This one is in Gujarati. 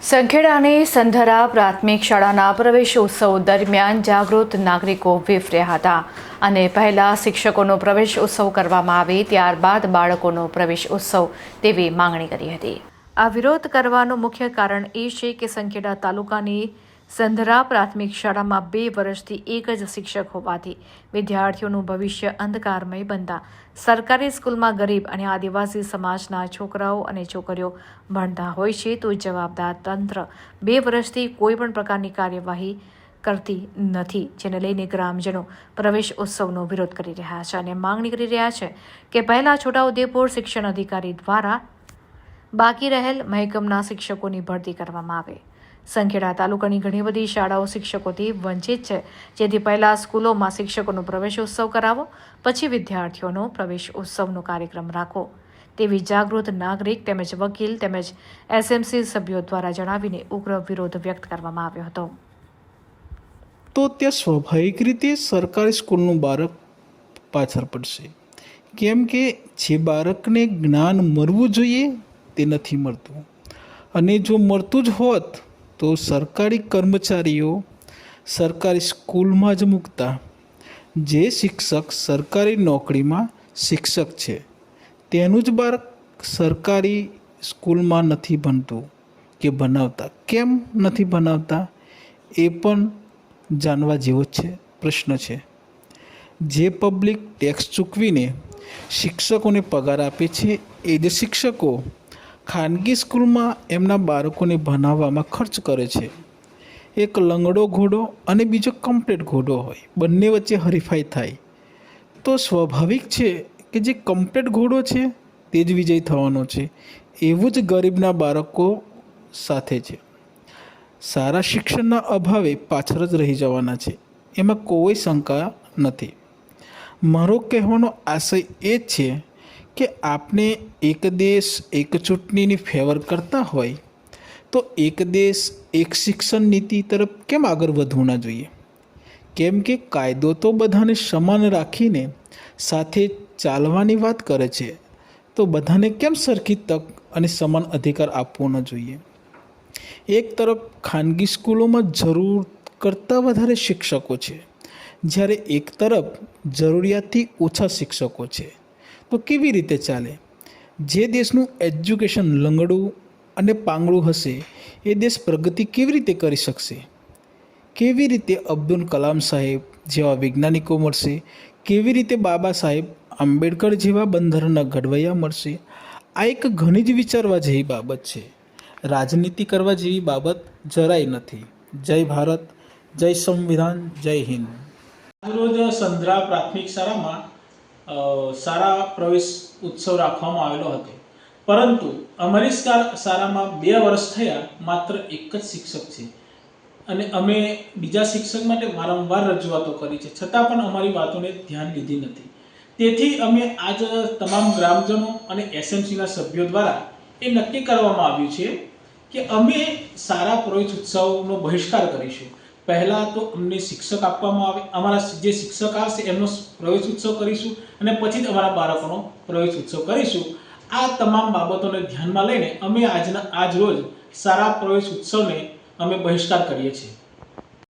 સંખેડાની સંધરા પ્રાથમિક શાળાના પ્રવેશોત્સવ દરમિયાન જાગૃત નાગરિકો વેફર્યા હતા અને પહેલા શિક્ષકોનો પ્રવેશ ઉત્સવ કરવામાં આવે ત્યારબાદ બાળકોનો પ્રવેશ ઉત્સવ તેવી માંગણી કરી હતી. આ વિરોધ કરવાનું મુખ્ય કારણ એ છે કે સંખેડા તાલુકાની સંધરા પ્રાથમિક શાળામાં બે વર્ષથી એક જ શિક્ષક હોવાથી વિદ્યાર્થીઓનું ભવિષ્ય અંધકારમય બનતા સરકારી સ્કૂલમાં ગરીબ અને આદિવાસી સમાજના છોકરાઓ અને છોકરીઓ ભણતા હોય છે તો જવાબદાર તંત્ર બે વર્ષથી કોઈ પણ પ્રકારની કાર્યવાહી કરતી નથી, જેને લઈને ગ્રામજનો પ્રવેશ ઉત્સવનો વિરોધ કરી રહ્યા છે અને માંગણી કરી રહ્યા છે કે પહેલાં છોટાઉદેપુર શિક્ષણ અધિકારી દ્વારા બાકી રહેલ મહેકમના શિક્ષકોની ભરતી કરવામાં આવે. સંખેડા તાલુકાની ઘણી બધી શાળાઓ શિક્ષકોથી વંચિત છે. જેથી પહેલાં સ્કૂલોમાં શિક્ષકોનો પ્રવેશ ઉત્સવ કરાવો, પછી વિદ્યાર્થીઓનો પ્રવેશ ઉત્સવનો કાર્યક્રમ રાખો તેવી જાગૃત નાગરિક તેમજ વકીલ તેમજ એસએમસી સભ્યો દ્વારા જણાવીને ઉગ્ર વિરોધ વ્યક્ત કરવામાં આવ્યો હતો. તો ત્યાં સ્વાભાવિક રીતે સરકારી સ્કૂલનું બાળક પાછળ પડશે. કેમ કે જે બાળકને જ્ઞાન મળવું જોઈએ તે નથી મળતું. અને જો મળતું જ હોત તો સરકારી કર્મચારીઓ સરકારી સ્કૂલમાં જ મૂકતા. જે શિક્ષક સરકારી નોકરીમાં શિક્ષક છે, તેનું જ બાળક સરકારી સ્કૂલમાં નથી ભણતું કે બનાવતા કેમ નથી બનાવતા એ પણ જાણવા જેવો છે, પ્રશ્ન છે. જે પબ્લિક ટેક્સ ચૂકવીને શિક્ષકોને પગાર આપે છે, એ જ શિક્ષકો ખાનગી સ્કૂલમાં એમના બાળકોને ભણાવવામાં ખર્ચ કરે છે. એક લંગડો ઘોડો અને બીજો કમ્પ્લેટ ઘોડો હોય. બંને વચ્ચે હરીફાઈ થાય. તો સ્વાભાવિક છે કે જે કમ્પ્લેટ ઘોડો છે તે જ વિજય થવાનો છે. એવું જ ગરીબના બાળકો સાથે છે. સારા શિક્ષણના અભાવે પાછળ જ રહી જવાના છે. એમાં કોઈ શંકા નથી. મારો કહેવાનો આશય એ છે કે આપણે એક દેશ એક ચૂંટણીની ફેવર કરતા હોય, તો એક દેશ એક શિક્ષણ નીતિ તરફ કેમ આગળ વધવું ના જોઈએ? કેમ કે કાયદો તો બધાને સમાન રાખીને સાથે ચાલવાની વાત કરે છે, તો બધાને કેમ સરખી તક અને સમાન અધિકાર આપવો ન જોઈએ? એક તરફ ખાનગી સ્કૂલોમાં જરૂર કરતાં વધારે શિક્ષકો છે, જ્યારે એક તરફ જરૂરિયાતથી ઓછા શિક્ષકો છે. તો કેવી રીતે ચાલે? જે દેશનું એજ્યુકેશન લંગડું અને પાંગળું હશે, એ દેશ પ્રગતિ કેવી રીતે કરી શકશે? કેવી રીતે અબ્દુલ કલામ સાહેબ જેવા વૈજ્ઞાનિકો મળશે? કેવી રીતે બાબા સાહેબ આંબેડકર જેવા બંધારણના ઘડવૈયા મળશે? આ એક ઘણી જ વિચારવા જેવી બાબત છે. રાજનીતિ કરવા જેવી બાબત જરાય નથી. જય ભારત, જય સંવિધાન, જય હિન્દ. આજરોજ સંદ્રા પ્રાથમિક શાળામાં શાળા પ્રવેશ ઉત્સવ રાખવામાં આવેલો હતો. પરંતુ અમારી શાળામાં બે વર્ષ થયા માત્ર એક જ શિક્ષક છે. અને અમે બીજા શિક્ષક માટે વારંવાર રજૂઆતો કરી છે. છતાં પણ અમારી વાતોને ધ્યાન લીધી નથી. તેથી અમે આજ તમામ ગ્રામજનો અને એસએમસીના સભ્યો દ્વારા એ નક્કી કરવામાં આવ્યું છે કે અમે સારા પ્રવેશ ઉત્સવનો બહિષ્કાર કરીશું. પહેલાં તો અમને શિક્ષક આપવામાં આવે, અમારા જે શિક્ષક આવશે એમનો પ્રવેશ ઉત્સવ કરીશું અને પછી જ અમારા બાળકોનો પ્રવેશ ઉત્સવ કરીશું. આ તમામ બાબતોને ધ્યાનમાં લઈને અમે આજના, આજ રોજ સારા પ્રવેશ ઉત્સવને અમે બહિષ્કાર કરીએ છીએ.